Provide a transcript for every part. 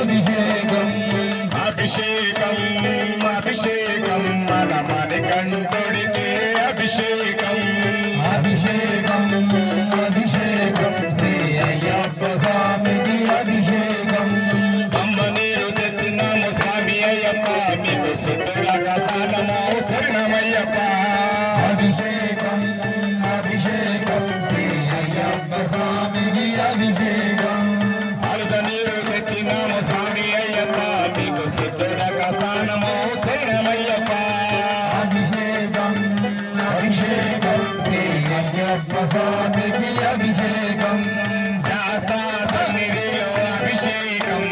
I'll.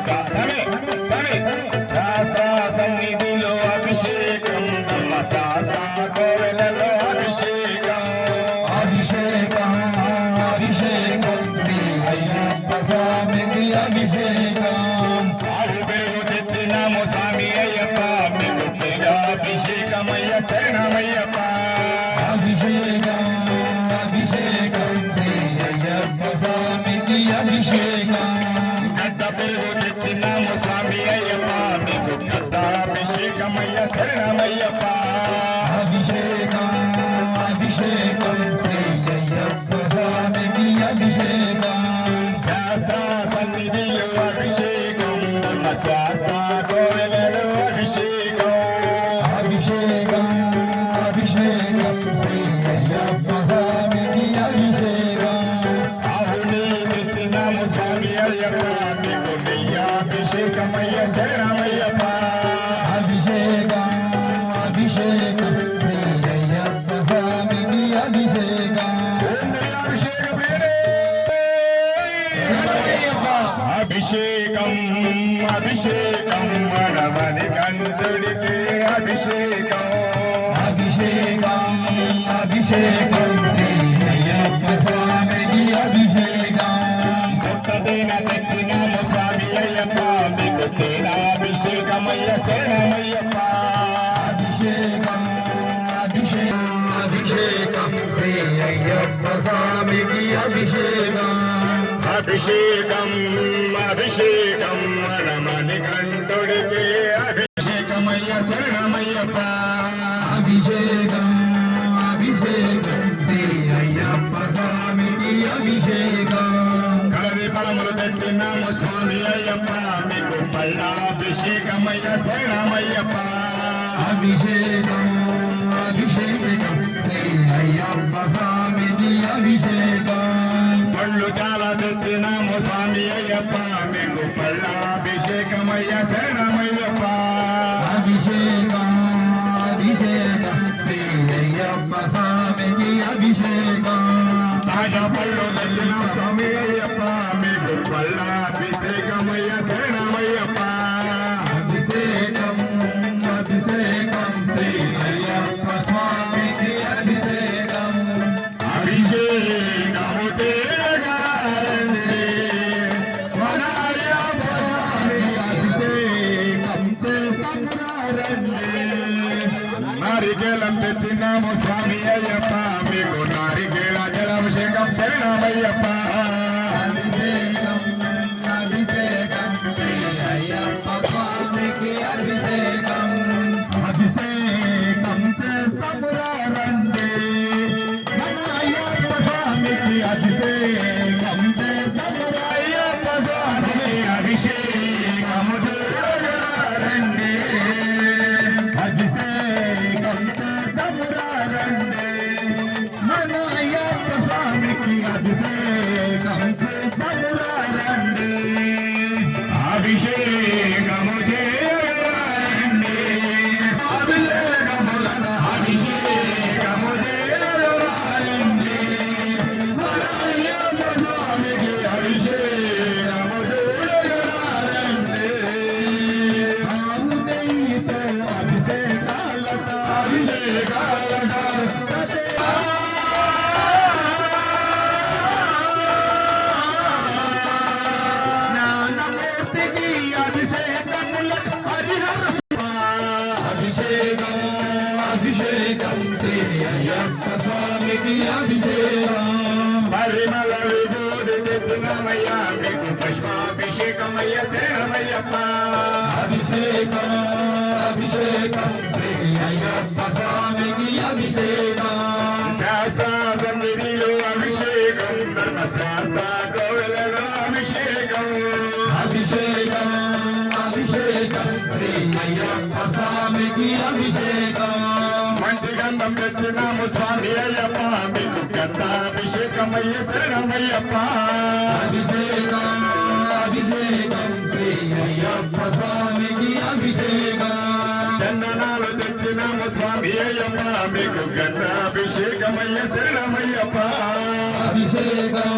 三三 합. అభిషేకమయ్య జయ రామయ్యప్ప. అభిషేకం అభిషేకం శ్రీయ్యప్ప స్వామికి అభిషేకం అభిషేకం అభిషేకం అభిషేకం. అభిషేకం అభిషేకం. అభిషేకం అభిషేకం మనమణి కంఠుడికి అభిషేకమయ్య శరణమయ్యప్ప. అభిషేకం అభిషేకం శ్రీ అయ్యప్ప స్వామికి అభిషేకం. కలవి ఫలములు తెచ్చినాము స్వామి అయ్యప్ప. మీకు పల్లాభిషేకమయ్య శరణమయ్యప్ప. అభిషేకం Maya తెచ్చినాము స్వామి అయ్యప్ప. మీకు నారికేళ జలాభిషేకం. శరణమయ్యప్ప అభిషేకం అభిషేకం అయ్యప్ప. అభిషేకం. అభిషేకం శ్రీ అయ్యప్ప స్వామికి అభిషేకం పరిమళ విభూతి తెచ్చినమయ్యా మీకు పుష్పాభిషేకమయ్య శరణమయ్యప్ప అభిషేకం అభిషేకం శ్రీ అయ్యప్ప స్వామికి అభిషేకం శాస్త్ర సన్నిధిలో అభిషేకం ధర్మశాస్త్ర. శ్రీ అయ్యప్ప స్వామికి అభిషేకం మంచి గంధం తెచ్చినాము స్వామి అయ్యప్ప మీకు గంధాభిషేకమయ్య శరణమయ్యప్ప. అభిషేకం అభిషేకం శ్రీ అయ్యప్ప స్వామికి అభిషేకం చందనాలు తెచ్చినాము స్వామి అయ్యప్ప మీకు గంధాభిషేకమయ్య శరణమయ్యప్ప. అభిషేకం అభిషేకం